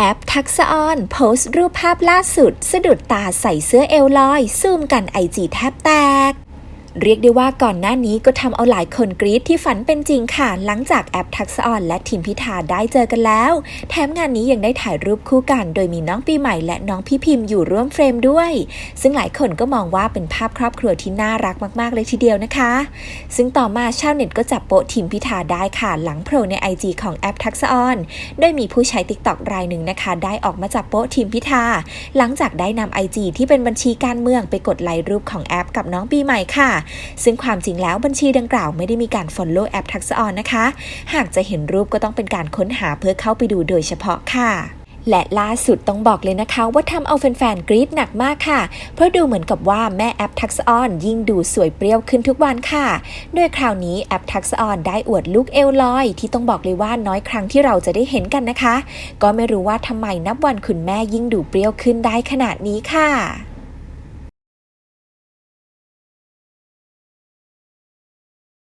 แอปทักษะออนโพสต์รูปภาพล่าสุด สะดุดตาใส่เสื้อเอลลอย ซูมกันไอจีแทบแตก เรียกได้ว่าก่อนหน้านี้ก็ทำเอาหลายคนกรี๊ดที่ฝันเป็นจริงค่ะ หลังจากแอปทักษออนและทีมพิธาได้เจอกันแล้ว แถมงานนี้ยังได้ถ่ายรูปคู่กัน โดยมีน้องปีใหม่และน้องพี่พิมพ์อยู่ร่วมเฟรมด้วย ซึ่งหลายคนก็มองว่าเป็นภาพครอบครัวที่น่ารักมาก ๆ เลยทีเดียวนะคะ ซึ่งต่อมาชาวเน็ตก็จับโปะทีมพิธาได้ค่ะ หลังโผล่ใน IG ของแอปทักษออนโดยมีผู้ใช้ TikTok รายหนึ่งนะคะ ได้ออกมาจับโปะทีมพิธาหลังจากได้นำ IG ที่เป็นบัญชีการเมืองไปกดไลค์รูปของแอปกับน้องปีใหม่ค่ะซึ่งความจริงแล้วบัญชีดังกล่าวไม่ได้มีการ Follow แอปทักษออนนะคะ หากจะเห็นรูปก็ต้องเป็นการค้นหาเพื่อเข้าไปดูโดยเฉพาะค่ะและล่าสุดต้องบอกเลยนะคะ ว่าทำเอาแฟนๆกรี๊ดหนักมากค่ะ เพราะดูเหมือนกับว่าแม่แอปทักษออนยิ่งดูสวยเปรี้ยวขึ้นทุกวันค่ะ โดยคราวนี้แอปทักษออนได้อวดลูกเอลลอย ที่ต้องบอกเลยว่าน้อยครั้งที่เราจะได้เห็นกันนะคะ ก็ไม่รู้ว่าทำไมนับวันคุณแม่ยิ่งดูเปรี้ยวขึ้นได้ขนาดนี้ค่ะ